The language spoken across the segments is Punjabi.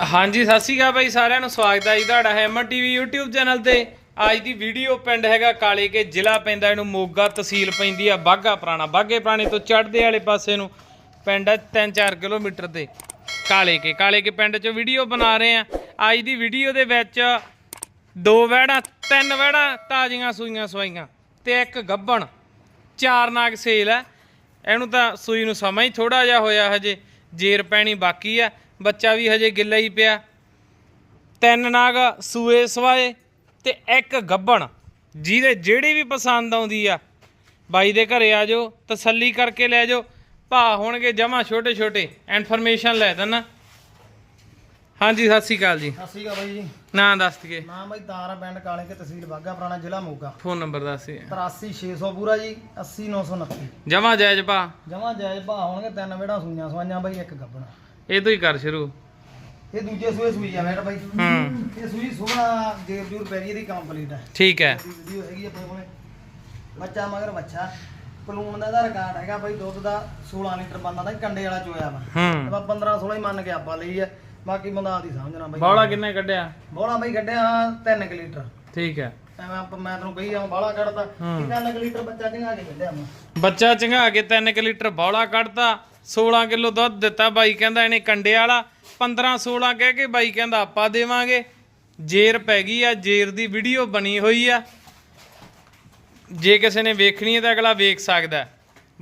ਹਾਂਜੀ, ਸਤਿ ਸ਼੍ਰੀ ਅਕਾਲ ਬਾਈ ਸਾਰਿਆਂ ਨੂੰ, ਸਵਾਗਤ ਹੈ ਜੀ ਤੁਹਾਡਾ ਹੈਮਰ ਟੀਵੀ YouTube ਚੈਨਲ ਤੇ। ਅੱਜ ਦੀ ਵੀਡੀਓ ਪਿੰਡ ਹੈਗਾ ਕਾਲੇ ਕੇ, ਜ਼ਿਲ੍ਹਾ ਪੈਂਦਾ ਇਹਨੂੰ ਮੋਗਾ, ਤਹਿਸੀਲ ਪੈਂਦੀ ਆ ਬਾਗਾ ਪੁਰਾਣਾ। ਬਾਗੇ ਪੁਰਾਣੇ ਤੋਂ ਚੜ੍ਹਦੇ ਵਾਲੇ ਪਾਸੇ ਨੂੰ ਪਿੰਡ ਹੈ 3-4 ਕਿਲੋਮੀਟਰ ਤੇ ਕਾਲੇ ਕੇ। ਕਾਲੇ ਕੇ ਪਿੰਡ 'ਚ ਵੀਡੀਓ ਬਣਾ ਰਹੇ ਆ। ਅੱਜ ਦੀ ਵੀਡੀਓ ਦੇ ਵਿੱਚ ਦੋ ਵਹਿੜਾਂ, ਤਿੰਨ ਵਹਿੜਾਂ ਤਾਜ਼ੀਆਂ ਸੂਈਆਂ ਸਵਾਈਆਂ ਤੇ ਇੱਕ ਗੱਬਣ, ਚਾਰ ਨਾਗ ਸੇਲ ਹੈ। ਇਹਨੂੰ ਤਾਂ ਸੂਈ ਨੂੰ ਸਮਾਂ ਹੀ ਥੋੜਾ ਜਿਹਾ ਹੋਇਆ ਹਜੇ। ਜੇਰ ਪੈਣੀ ਬਾਕੀ ਆ, ਬੱਚਾ ਵੀ ਹਜੇ ਗਿੱਲਾ ਹੀ ਪਿਆ। ਤਿੰਨ ਨਾਗ ਸੂਏ ਸਵਾਏ ਤੇ ਇੱਕ ਗੱਬਣ, ਜਿਹਦੇ ਜਿਹੜੀ ਵੀ ਪਸੰਦ ਆਉਂਦੀ ਆ, ਬਾਈ ਦੇ ਘਰੇ ਆ ਜਾਓ, ਤਸੱਲੀ ਕਰਕੇ ਲੈ ਜਾਓ। ਭਾ ਹੋਣਗੇ ਜਮਾ ਛੋਟੇ ਛੋਟੇ ਇਨਫੋਰਮੇਸ਼ਨ ਲੈ ਦੇਣਾ ਹਾਂਜੀ ਸਤਿ ਸ਼੍ਰੀ ਅਕਾਲ ਜੀ। ਸਤਿ ਸ਼੍ਰੀ ਅਕਾਲ ਬਾਈ ਜੀ। ਨਾਂ ਦੱਸ ਦਈਏ। ਨਾਮ ਬਾਈ ਤਾਰਾ ਪਿੰਡ ਕਾਲੇ ਕੇ ਤਹਿਸੀਲ ਬਾਗਾ ਪੁਰਾਣਾ ਜ਼ਿਲ੍ਹਾ ਮੋਗਾ। ਫੋਨ ਨੰਬਰ ਦੱਸ ਦਈਏ। 83600 ਪੂਰਾ ਜੀ 80929 ਜਮਾ ਜਾਇਜ਼ ਭਾ ਜਮਾ ਜਾਇਜ਼ ਭਾ ਹੋਣਗੇ ਤਿੰਨ ਵੇੜਾ ਸੂਈਆਂ ਸਵਾਈਆਂ ਬਾਈ ਇੱਕ ਗੱਬਣਾ। ਇਹ ਤੋਂ ਹੀ ਕਰ ਸ਼ੁਰੂ। ਇਹ ਦੂਜੇ ਸੂਏ ਸੂਈ ਆ ਬੇਟਾ ਬਾਈ। ਹੂੰ। ਇਹ ਸੂਈ ਸੋਹਣਾ ਜੇਬ ਜੂਰ ਪੈਰੀ ਦੀ ਕੰਪਲੀਟ ਹੈ ਠੀਕ ਹੈ। ਵੀਡੀਓ ਹੈਗੀ ਆਪਣੇ ਕੋਲੇ। ਬੱਚਾ ਮਗਰ ਬੱਚਾ। ਪਲੂਣ ਦਾ ਇਹਦਾ ਰਿਕਾਰਡ ਹੈਗਾ ਬਾਈ ਦੁੱਧ ਦਾ 16 ਲੀਟਰ ਬੰਦਾ ਦਾ ਕੰਡੇ ਵਾਲਾ ਚੋਇਆ ਵਾ। ਹੂੰ। ਆਪਾਂ 15 16 ਹੀ ਮੰਨ ਕੇ ਆਪਾਂ ਲਈ ਹੈ ਬਾਕੀ ਬੰਦਾ ਆਦੀ ਸਮਝਣਾ ਬਾਈ। ਬੌਲਾ ਕਿੰਨੇ ਕੱਢਿਆ? ਬੋਲਾ ਬਾਈ ਕੱਢਿਆ 3 ਲੀਟਰ। ਠੀਕ ਹੈ। ਐਵੇਂ ਆਪਾਂ ਮੈਂ ਤੈਨੂੰ ਕਹੀ ਜਾਵਾਂ ਬਾਲਾ ਕੱਢਦਾ ਹੂੰ। ਕਿੰਨਾ ਲੱਗ ਲੀਟਰ ਬੱਚਾ ਚੰਗਾ ਕੇ ਕੱਢਿਆ ਮੈਂ। ਬੱਚਾ ਚੰਗਾ ਕੇ 3 ਲੀਟਰ ਬੌਲਾ ਕੱਢਤਾ 16 ਕਿਲੋ ਦੁੱਧ ਦਿੱਤਾ ਬਾਈ ਕਹਿੰਦਾ ਇਹਨੇ ਕੰਡੇ ਵਾਲਾ। 15 16 ਕਹਿ ਕੇ ਬਾਈ ਕਹਿੰਦਾ ਆਪਾਂ ਦੇਵਾਂਗੇ। ਜੇਰ ਪੈ ਗਈ ਆ ਜੇਰ ਦੀ ਵੀਡੀਓ ਬਣੀ ਹੋਈ ਆ। ਜੇ ਕਿਸੇ ਨੇ ਵੇਖਣੀ ਹੈ ਤਾਂ ਅਗਲਾ ਵੇਖ ਸਕਦਾ।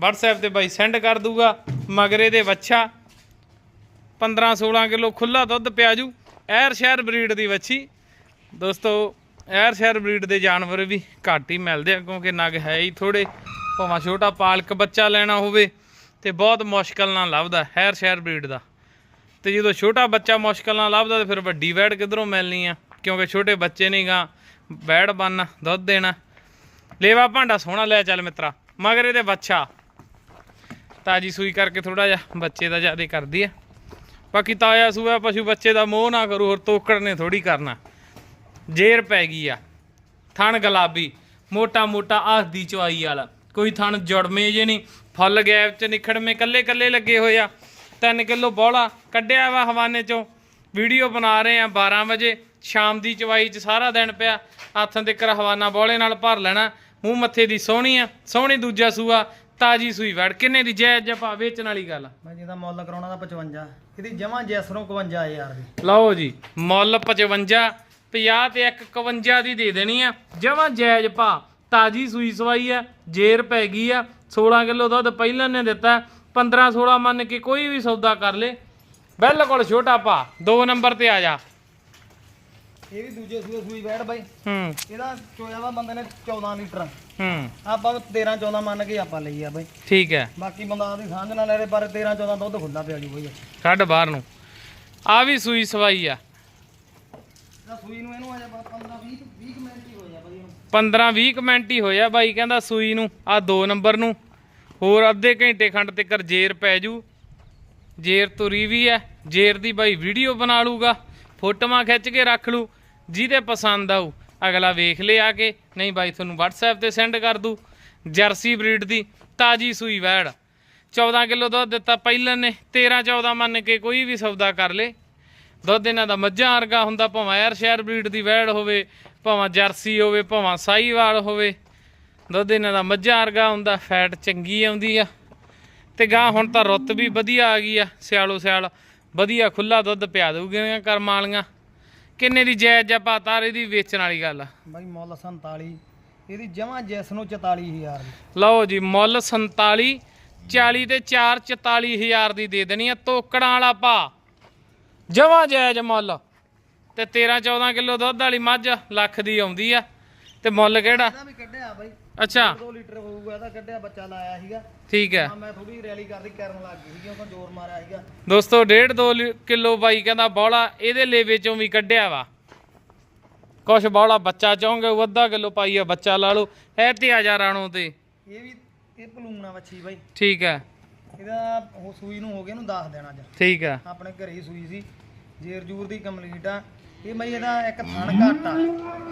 WhatsApp ਤੇ ਬਾਈ ਸੈਂਡ ਕਰ ਦੂਗਾ। ਮਗਰੇ ਦੇ ਵੱਛਾ। 15 16 ਕਿਲੋ ਖੁੱਲਾ ਦੁੱਧ ਪਿਆਜੂ। ਐਰ ਸ਼ਹਿਰ ਬਰੀਡ ਦੀ ਵੱਛੀ। ਦੋਸਤੋ, ਐਰ ਸ਼ਹਿਰ ਬਰੀਡ ਦੇ ਜਾਨਵਰ ਵੀ ਘੱਟ ਹੀ ਮਿਲਦੇ ਆ, ਕਿਉਂਕਿ ਨਗ ਹੈ ਹੀ ਥੋੜੇ ਭਾਵੇਂ ਛੋਟਾ ਪਾਲਕ ਬੱਚਾ ਲੈਣਾ ਹੋਵੇ ਤੇ ਬਹੁਤ ਮੁਸ਼ਕਲ ਨਾਲ ਲੱਭਦਾ ਹੈਰ ਸ਼ਹਿਰ ਬਰੀਡ ਦਾ। ਤੇ ਜਦੋਂ ਛੋਟਾ ਬੱਚਾ ਮੁਸ਼ਕਲ ਨਾਲ ਲੱਭਦਾ ਤੇ ਫਿਰ ਵੱਡੀ ਵੈੜ ਕਿਧਰੋਂ ਮਿਲਣੀ ਆ? ਕਿਉਂਕਿ ਛੋਟੇ ਬੱਚੇ ਨਹੀਂ ਗਾ, ਵੈੜ ਬੰਨ ਦੁੱਧ ਦੇਣਾ। ਲੇਵਾ ਭਾਂਡਾ ਸੋਹਣਾ ਲੈ ਚੱਲ ਮਿੱਤਰਾ, ਮਗਰ ਇਹਦੇ ਬੱਚਾ ਤਾਜੀ ਸੂਈ ਕਰਕੇ ਥੋੜਾ ਜਿਹਾ ਬੱਚੇ ਦਾ ਜ਼ਿਆਦਾ ਕਰਦੀ ਆ। ਬਾਕੀ ਤਾਇਆ ਸੂਆ ਪਸ਼ੂ ਬੱਚੇ ਦਾ ਮੋਹ ਨਾ ਕਰੂ, ਹੋਰ ਤੋਕੜ ਨੇ ਥੋੜੀ ਕਰਨਾ। ਜੇਰ ਪੈ ਗਈ ਆ। ਥਣ ਗੁਲਾਬੀ, ਮੋਟਾ ਮੋਟਾ ਆਹ ਦੀ ਚਵਾਈ ਵਾਲਾ। ਕੋਈ ਥਣ ਜੁੜਵੇਂ ਜੇ ਨਹੀਂ, ਫੁੱਲ ਗੈਪ ਚ ਨਿਖੜਵੇਂ ਕੱਲੇ ਕੱਲੇ ਲੱਗੇ ਹੋਏ ਆ। 3 ਕਿਲੋ ਬੋਲਾ ਕੱਢਿਆ ਵਾ ਹਵਾਨੇ ਚੋਂ। ਵੀਡੀਓ ਬਣਾ ਰਹੇ ਆ 12 ਵਜੇ, ਸ਼ਾਮ ਦੀ ਚਵਾਈ ਚ ਸਾਰਾ ਦਿਨ ਪਿਆ। ਹੱਥਾਂ ਤੇ ਕਰ ਹਵਾਨਾ ਬੋਲੇ ਨਾਲ ਭਰ ਲੈਣਾ। ਮੂੰਹ ਮੱਥੇ ਦੀ ਸੋਹਣੀ ਆ, ਸੋਹਣੀ ਦੂਜਾ ਸੂਆ। ਤਾਜੀ ਸੂਈ ਵੜ ਕਿੰਨੇ ਦੀ ਜਾਇਜ਼ ਜਪਾ ਵੇਚਣ ਵਾਲੀ ਗੱਲ। ਮੈਂ ਜਿਹਦਾ ਮੁੱਲ ਕਰਾਉਣਾ ਦਾ 55 ਇਹਦੀ ਜਮਾ ਜੈਸਰੋਂ 51000 ਦੀ। ਲਓ ਜੀ ਮੁੱਲ 55 50 ਤੇ ਇੱਕ 51 ਦੀ ਦੇ ਦੇਣੀ ਆ। ਜਮਾਂ ਜਾਇਜ਼ ਭਾ ਤਾਜੀ ਸੂਈ ਸਵਾਈ ਆ ਜੇਰ ਪੈ ਗਈ ਆ। 16 ਕਿਲੋ ਦੁੱਧ ਪਹਿਲਾਂ ਨੇ ਦਿੱਤਾ 15 16 ਮੰਨ ਕੇ ਕੋਈ ਵੀ ਸੌਦਾ ਕਰ ਲੇ। ਬਿਲਕੁਲ ਛੋਟਾ ਭਾ ਦੋ ਨੰਬਰ ਤੇ ਆ ਜਾ। ਇਹ ਵੀ ਦੂਜੇ ਸੂਏ ਸੂਈ ਬੈਠ ਬਾਈ। ਹੂੰ। ਇਹਦਾ ਚੋਇਆ ਵਾ ਬੰਦੇ ਨੇ 14 ਲੀਟਰ। ਹੂੰ। ਆਪਾਂ 13 14 ਮੰਨ ਕੇ ਆਪਾਂ ਲਈ ਆ ਬਾਈ। ਠੀਕ ਹੈ। ਬਾਕੀ ਬੰਦਾ ਆਦੀ ਸਮਝ ਨਾ ਲੈ ਰੇ ਪਰ 13 14 ਦੁੱਧ ਖੁੱਲਾ ਪਿਆ ਜੀ ਬਾਈ। ਕੱਢ ਬਾਹਰ ਨੂੰ। ਆ ਵੀ ਸੂਈ ਸਵਾਈ ਆ। ਸੂਈ ਨੂੰ ਇਹਨੂੰ ਆ ਜਾ 15 20 20 ਮਿੰਟ ਹੀ ਹੋਇਆ ਬਾਈ ਇਹਨੂੰ। 15 20 ਮਿੰਟ ਹੀ ਹੋਇਆ ਬਾਈ ਕਹਿੰਦਾ ਸੂਈ ਨੂੰ ਆ ਦੋ ਨੰਬਰ ਨੂੰ। ਹੋਰ ਅੱਧੇ ਘੰਟੇ ਖੰਡ ਤੇ ਕਰ ਜੇਰ ਪੈ ਜੂ। ਜੇਰ ਤੁਰੀ ਵੀ ਐ ਜੇਰ ਦੀ ਬਾਈ ਵੀਡੀਓ ਬਣਾ ਲੂਗਾ। ਫੋਟੋਆਂ ਖਿੱਚ ਕੇ ਰੱਖ ਲੂ। ਜਿਹਦੇ ਪਸੰਦ ਆਊ, ਅਗਲਾ ਵੇਖ ਲੇ ਆ ਕੇ, ਨਹੀਂ ਬਾਈ ਤੁਹਾਨੂੰ WhatsApp ਤੇ ਸੈਂਡ ਕਰ ਦੂ ਜਰਸੀ ਬਰੀਡ ਦੀ ਤਾਜੀ ਸੂਈ ਵੈੜ। 14 ਕਿਲੋ ਦੁੱਧ ਦਿੱਤਾ ਪਹਿਲਾਂ ਨੇ 13 14 ਮੰਨ ਕੇ ਕੋਈ ਵੀ ਸੌਦਾ ਕਰ ਲੇ। ਦੁੱਧ ਇਹਨਾਂ ਦਾ ਮੱਝਾਂ ਵਰਗਾ ਹੁੰਦਾ, ਭਾਵੇਂ ਐਰ ਸ਼ਹਿਰ ਬਰੀਡ ਦੀ ਵੈੜ ਹੋਵੇ, ਭਾਵੇਂ ਜਰਸੀ ਹੋਵੇ, ਭਾਵੇਂ ਸਾਈਵਾਲ ਹੋਵੇ। ਦੁੱਧ ਇਹਨਾਂ ਦਾ ਮੱਝਾਂ ਵਰਗਾ ਹੁੰਦਾ ਫੈਟ ਚੰਗੀ ਆਉਂਦੀ ਆ। ਤੇ ਗਾਂ ਹੁਣ ਤਾਂ ਰੁੱਤ ਵੀ ਵਧੀਆ ਆ ਗਈ ਆ, ਸਿਆਲੋ ਸਿਆਲ। ਵਧੀਆ ਖੁੱਲਾ ਦੁੱਧ ਪਿਆ ਦਊਗੀਆਂ ਕਰਮਾਂ ਵਾਲੀਆਂ। ਕਿੰਨੇ ਦੀ ਜਾਇਜ਼ ਜਾਂ ਪਾਤਾਰ ਇਹਦੀ ਵੇਚਣ ਵਾਲੀ ਗੱਲ ਆ? ਬਾਈ ਮੁੱਲ 47 ਇਹਦੀ ਜਮਾ ਜੈਸ ਨੂੰ 44000 ਦੀ। ਲਓ ਜੀ ਮੁੱਲ 47 40 ਤੇ 4 44000 ਦੀ ਦੇ ਦੇਣੀ ਆ ਤੋਕੜਾਂ ਵਾਲਾ ਭਾ। ਜਮਾਂ ਜਾਇਜ਼ ਮੁੱਲ। ਤੇ 13 14 ਕਿਲੋ ਦੁੱਧ ਵਾਲੀ ਮੱਝ ਲੱਖ ਦੀ ਆਉਂਦੀ ਆ। ਤੇ ਮੁੱਲ ਕਿਹੜਾ? ਇਹਦਾ ਵੀ ਕੱਢਿਆ ਬਾਈ। ਅੱਛਾ। 2 ਲੀਟਰ ਹੋਊਗਾ ਇਹਦਾ ਕੱਢਿਆ ਬੱਚਾ ਲਾਇਆ ਸੀਗਾ। ਠੀਕ ਹੈ। ਮੈਂ ਥੋੜੀ ਰੈਲੀ ਕਰਦੀ ਕਰਨ ਲੱਗ ਗਈ ਸੀ ਕਿਉਂਕਿ ਜ਼ੋਰ ਮਾਰਿਆ ਸੀਗਾ। ਦੋਸਤੋ 1.5 2 ਕਿਲੋ ਬਾਈ ਕਹਿੰਦਾ ਬੌਲਾ ਇਹਦੇ ਲੇਵੇ ਚੋਂ ਵੀ ਕੱਢਿਆ ਵਾ। ਕੁਛ ਬੌਲਾ ਬੱਚਾ ਚਾਹੋਗੇ ਉਹ ਅੱਧਾ ਕਿਲੋ ਪਾਈਆ ਬੱਚਾ ਲਾ ਲਓ। ਇਹ ਤੇ ਆ ਜਾ ਰਾਣੋ ਤੇ। ਇਹ ਵੀ ਇਹ ਪਲੂਣਾ ਵੱਛੀ ਬਾਈ। ਠੀਕ ਹੈ। ਇਹਦਾ ਉਹ ਸੂਈ ਨੂੰ ਹੋ ਗਿਆ ਇਹਨੂੰ ਦੱਸ ਦੇਣਾ ਅੱਜ। ਠੀਕ ਹੈ। ਆਪਣੇ ਘਰੇ ਹੀ ਸੂਈ ਸੀ। ਜੇਰ ਜੂਰ ਦੀ ਕੰਪਲੀਟ ਆ। ਇਹ ਬਈ ਇਹਦਾ ਇੱਕ ਥਣ ਘੱਟ ਆ।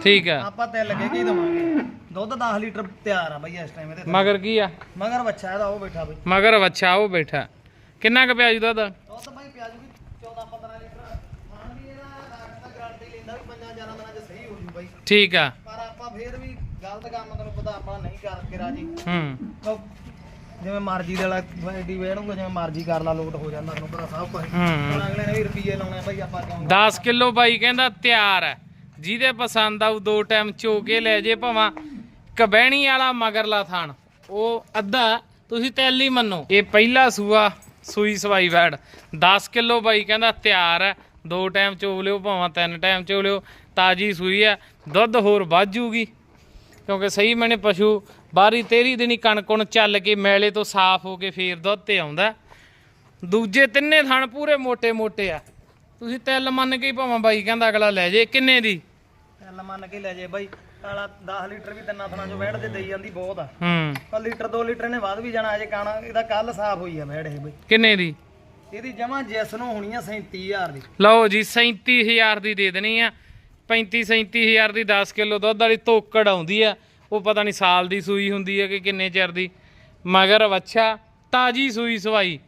ਠੀਕ ਹੈ ਆਪਾਂ ਤੇ ਲੱਗੇ ਕੀ ਦਵਾਂਗੇ। ਦੁੱਧ 10 ਲੀਟਰ ਤਿਆਰ ਆ ਬਈ ਇਸ ਟਾਈਮ ਇਹਦੇ। ਮਗਰ ਕੀ ਆ? ਮਗਰ ਬੱਚਾ ਇਹਦਾ ਉਹ ਬੈਠਾ ਬਈ। ਮਗਰ ਬੱਚਾ ਉਹ ਬੈਠਾ। ਕਿੰਨਾ ਕੁ ਪਿਆ ਜੀ ਦੁੱਧ? ਦੁੱਧ ਬਈ ਪਿਆ ਜੂਗੀ 14 15 ਲੀਟਰ। ਥਣ ਮਹੀਨਾ ਵੀ ਪੰਜਾਂ ਚਾਰਾਂ ਦਿਨਾਂ 'ਚ ਸਹੀ ਹੋ ਜੂ ਬਾਈ। ਠੀਕ ਆ। ਪਰ ਆਪਾਂ ਫੇਰ ਵੀ ਗਲਤ ਕੰਮ ਤੈਨੂੰ ਪਤਾ ਆਪਾਂ ਨਹੀਂ ਕਰਕੇ ਰਾਜੀ। ਹੂੰ। ਜਿਵੇਂ ਮਰਜ਼ੀ ਦੇ ਵਾਲਾ ਐਡੀ ਵੇੜੂਗਾ ਜਿਵੇਂ ਮਰਜ਼ੀ ਕਰ ਲਾ ਲੋਟ ਹੋ ਜਾਂਦਾ ਤੈਨੂੰ ਪਤਾ ਸਭ ਕੁਝ ਹੁਣ ਅਗਲੇ ਨੇ ਵੀ ਰੁਪਈਏ ਲਾਉਣੇ ਬਾਈ ਆਪਾਂ ਕਿਉਂ 10 ਕਿਲੋ ਬਾਈ ਕਹਿੰਦਾ ਤਿਆਰ ਹੈ। ਜਿਹਦੇ ਪਸੰਦ ਆਊ ਦੋ ਟਾਈਮ ਚੋ ਕੇ ਲੈ ਜੇ ਭਾਵਾਂ। ਕਬੈਣੀ ਵਾਲਾ ਮਗਰਲਾ ਥਾਣ। ਉਹ ਅੱਧਾ ਤੁਸੀਂ ਤੈਲੀ ਮੰਨੋ। ਇਹ ਪਹਿਲਾ ਸੂਆ ਸੂਈ ਸਵਾਈ ਵੈੜ। 10 ਕਿਲੋ ਬਾਈ ਕਹਿੰਦਾ ਤਿਆਰ ਹੈ। ਦੋ ਟਾਈਮ ਚੋ ਲਿਓ ਭਾਵਾਂ ਤਿੰਨ ਟਾਈਮ ਚੋ ਲਿਓ। ਤਾਜੀ ਸੂਈ ਹੈ। ਦੁੱਧ ਹੋਰ ਵੱਧ ਜੂਗੀ। ਕਿਉਂਕਿ ਸਹੀ ਮੈਨੇ ਪਸ਼ੂ 12 13 ਦਿਨੀ ਕਣਕਣ ਚੱਲ ਕੇ ਮੈਲੇ ਤੋਂ ਸਾਫ਼ ਹੋ ਕੇ ਫੇਰ ਦੁੱਧ ਤੇ ਆਉਂਦਾ। ਦੂਜੇ ਤਿੰਨੇ ਥਣ ਪੂਰੇ ਮੋٹے ਮੋٹے ਆ। ਤੁਸੀਂ ਤਿਲ ਮੰਨ ਕੇ ਭਾਵਾਂ ਬਾਈ ਕਹਿੰਦਾ ਅਗਲਾ ਲੈ ਜੇ ਕਿੰਨੇ ਦੀ? ਤਿਲ ਮੰਨ ਕੇ ਲੈ ਜੇ ਬਾਈ ਕਾਲਾ 10 ਲੀਟਰ ਵੀ ਤਿੰਨਾਂ ਥਣਾ ਚੋਂ ਵਹਿੜ ਦੇ ਦੇਈ ਜਾਂਦੀ ਬਹੁਤ ਆ। ਹੂੰ। ਪਰ ਲੀਟਰ 2 ਲੀਟਰ ਨੇ ਵੱਧ ਵੀ ਜਾਣਾ ਅਜੇ ਕਾਣਾ ਇਹਦਾ ਕੱਲ ਸਾਫ਼ ਹੋਈ ਆ ਵਹਿੜ ਇਹ ਬਈ। ਕਿੰਨੇ ਦੀ? ਇਹਦੀ ਜਮਾ ਜਿਸ ਨੂੰ ਹੋਣੀ ਆ 37000 ਦੀ। ਲਓ ਜੀ 37000 ਦੀ ਦੇ ਦੇਣੀ ਆ। 35 37000 ਦੀ 10 ਕਿਲੋ ਦੁੱਧ ਵਾਲੀ ਤੋਕੜ ਆਉਂਦੀ ਆ। ਉਹ ਪਤਾ ਨਹੀਂ ਸਾਲ ਦੀ ਸੂਈ ਹੁੰਦੀ ਹੈ ਕਿ ਕਿੰਨੇ ਚਿਰ ਦੀ। ਮਗਰ ਵੱਛਾ ਤਾਜੀ ਸੂਈ ਸਵਾਈ।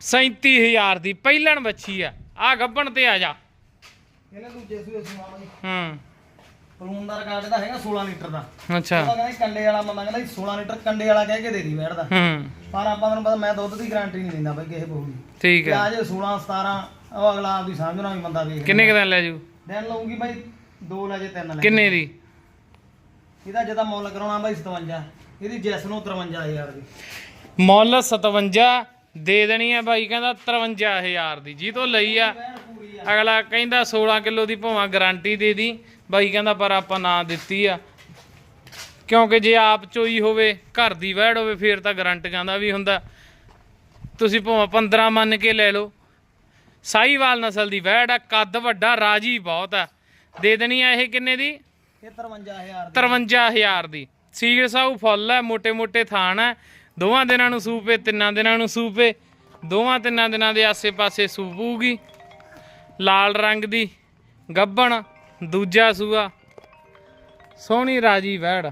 37000 ਦੀ ਪਹਿਲਣ ਵੱਛੀ ਆ। ਆ ਗੱਬਣ ਤੇ ਆ ਜਾ। ਇਹਨੇ ਦੂਜੇ ਸੂਏ ਸੁਣਾ ਬਾਈ ਹੂੰ। ਪਲੂਨ ਦਾ ਰਿਕਾਰਡ ਹੈਗਾ 16 ਲੀਟਰ ਦਾ। ਅੱਛਾ। ਉਹਦਾ ਕਹਿੰਦਾ ਕੰਡੇ ਵਾਲਾ ਬੰਦਾ ਕਹਿੰਦਾ ਸੀ 16 ਲੀਟਰ ਕੰਡੇ ਵਾਲਾ ਕਹਿ ਕੇ ਦੇ ਦੀ ਵੈੜ ਦਾ। ਹੂੰ। ਪਰ ਆਪਾਂ ਤੁਹਾਨੂੰ ਪਤਾ ਮੈਂ ਦੁੱਧ ਦੀ ਗਾਰੰਟੀ ਨਹੀਂ ਦਿੰਦਾ ਬਾਈ ਕਿਸੇ ਬਹੂ ਦੀ। ਠੀਕ ਹੈ ਆ ਜੇ 16 17 ਉਹ ਅਗਲਾ ਆਪਦੀ ਸਮਝਣਾ ਵੀ ਬੰਦਾ ਵੇਖ ਕਿੰਨੇ ਕੁ ਦਿਨ ਲੈ ਜੂ? ਦਿਨ ਲਊਗੀ ਬਾਈ ਦੋ ਲੈ ਜੇ ਤਿੰਨ ਲੈ ਕਿੰਨੇ ਦੀ? ਇਹਦਾ ਜਿਹਦਾ ਮੁੱਲ ਕਰਾਉਣਾ ਬਾਈ 57 ਇਹਦੀ ਜੈਸ ਨੂੰ 53000 ਦੀ। ਮੁੱਲ 57 ਦੇ ਦੇਣੀ ਆ ਬਾਈ ਕਹਿੰਦਾ 53000 ਦੀ। ਜੀ ਤੋਂ ਲਈ ਆ। ਵੈੜ ਅਗਲਾ ਕਹਿੰਦਾ 16 ਕਿਲੋ ਦੀ ਭਾਵਾਂ ਗਾਰੰਟੀ ਦੇ ਦੀ। ਬਾਈ ਕਹਿੰਦਾ ਪਰ ਆਪਾਂ ਨਾ ਦਿੱਤੀ ਆ। ਕਿਉਂਕਿ ਜੇ ਆਪ ਚੋਈ ਹੋਵੇ ਘਰ ਦੀ ਵਹਿੜ ਹੋਵੇ ਫੇਰ ਤਾਂ ਗਾਰੰਟੀਆਂ ਦਾ ਵੀ ਹੁੰਦਾ। ਤੁਸੀਂ ਭਾਵੇਂ 15 ਮੰਨ ਕੇ ਲੈ ਲਓ। ਸਾਈਵਾਲ ਨਸਲ ਦੀ ਵੈੜ ਆ ਕੱਦ ਵੱਡਾ ਰਾਜੀ ਬਹੁਤ ਆ। ਦੇ ਦੇਣੀ ਆ ਇਹ ਕਿੰਨੇ ਦੀ? ਇਹ 53000 ਦੀ। 53000 ਦੀ। ਸੀਰ ਸਾਊ ਫੁੱਲ ਆ ਮੋਟੇ ਮੋਟੇ ਥਾਣ ਆ। ਦੋਵਾਂ ਦਿਨਾਂ ਨੂੰ ਸੂਪੇ ਤਿੰਨਾਂ ਦਿਨਾਂ ਨੂੰ ਸੂਪੇ। ਦੋਵਾਂ ਤਿੰਨਾਂ ਦਿਨਾਂ ਦੇ ਆਸੇ-ਪਾਸੇ ਸੂਪੂਗੀ। ਲਾਲ ਰੰਗ ਦੀ ਗੱਬਣ ਦੂਜਾ ਸੂਆ। ਸੋਹਣੀ ਰਾਜੀ ਵੈੜ।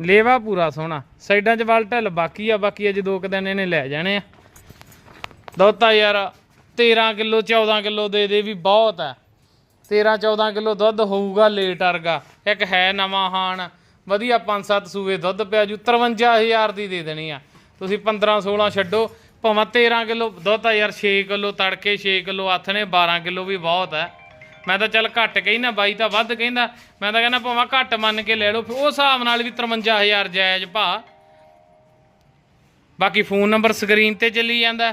ਲੇਵਾ ਪੂਰਾ ਸੋਹਣਾ। ਸਾਈਡਾਂ 'ਚ ਵਲ ਢਿੱਲ ਬਾਕੀ ਆ ਬਾਕੀ ਅਜੇ ਦੋ ਕੁ ਦਿਨ ਇਹਨੇ ਲੈ ਜਾਣੇ ਆ। ਦੋਤਾ ਯਾਰ 13 ਕਿਲੋ 14 ਕਿਲੋ ਦੇ ਦੇ ਵੀ ਬਹੁਤ ਹੈ 13 14 ਕਿਲੋ ਦੁੱਧ ਹੋਊਗਾ ਲੇਟ ਵਰਗਾ। ਇੱਕ ਹੈ ਨਵਾਂ ਹਾਣ। ਵਧੀਆ 5-7 ਸੂਏ ਦੁੱਧ ਪਿਆ ਜੂ 53000 ਦੀ ਦੇ ਦੇਣੀ ਆ। ਤੁਸੀਂ 15 16 ਛੱਡੋ, ਭਾਵੇਂ 13 ਕਿਲੋ ਦੁੱਧ ਆ ਯਾਰ 6 ਕਿਲੋ ਤੜਕੇ 6 ਕਿਲੋ ਆਥਣੇ ਨੇ 12 ਕਿਲੋ ਵੀ ਬਹੁਤ ਹੈ ਮੈਂ ਤਾਂ ਚੱਲ ਘੱਟ ਕਹਿੰਦਾ, ਬਾਈ ਤਾਂ ਵੱਧ ਕਹਿੰਦਾ। ਮੈਂ ਤਾਂ ਕਹਿੰਦਾ ਭਾਵੇਂ ਘੱਟ ਮੰਨ ਕੇ ਲੈ ਲਓ, ਫਿਰ ਉਸ ਹਿਸਾਬ ਨਾਲ ਵੀ 53000 ਜਾਇਜ਼ ਭਾ। ਬਾਕੀ ਫੋਨ ਨੰਬਰ ਸਕਰੀਨ ਤੇ ਚੱਲੀ ਜਾਂਦਾ।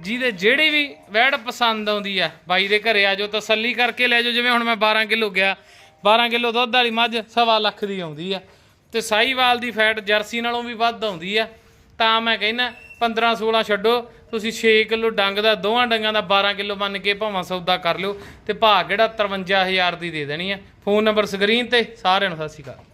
ਜਿਹਦੇ ਜਿਹੜੀ ਵੀ ਵੈੜ ਪਸੰਦ ਆਉਂਦੀ ਆ, ਬਾਈ ਦੇ ਘਰੇ ਆ ਜਾਓ ਤਸੱਲੀ ਕਰਕੇ ਲੈ ਜਾਓ, ਜਿਵੇਂ ਹੁਣ ਮੈਂ 12 ਕਿਲੋ ਗਿਆ 12 ਕਿਲੋ ਦੁੱਧ ਵਾਲੀ ਮੱਝ ਸਵਾ ਲੱਖ ਦੀ ਆਉਂਦੀ ਆ। ਤੇ ਸਾਈਵਾਲ ਦੀ ਫੈਟ ਜਰਸੀ ਨਾਲੋਂ ਵੀ ਵੱਧ ਆਉਂਦੀ ਆ। ਤਾਂ ਮੈਂ ਕਹਿੰਦਾ 15 16 ਛੱਡੋ, ਤੁਸੀਂ 6 ਕਿਲੋ ਡੰਗ ਦਾ ਦੋਵਾਂ ਡੰਗਾਂ ਦਾ 12 ਕਿਲੋ ਮੰਨ ਕੇ ਭਾਵਾਂ ਸੌਦਾ ਕਰ ਲਿਓ, ਤੇ ਭਾਅ ਕਿਹੜਾ 53000 ਦੀ ਦੇ ਦੇਣੀ ਆ। ਫੋਨ ਨੰਬਰ ਸਕਰੀਨ ਤੇ, ਸਾਰਿਆਂ ਨੂੰ ਸਤਿ ਸ਼੍ਰੀ ਅਕਾਲ।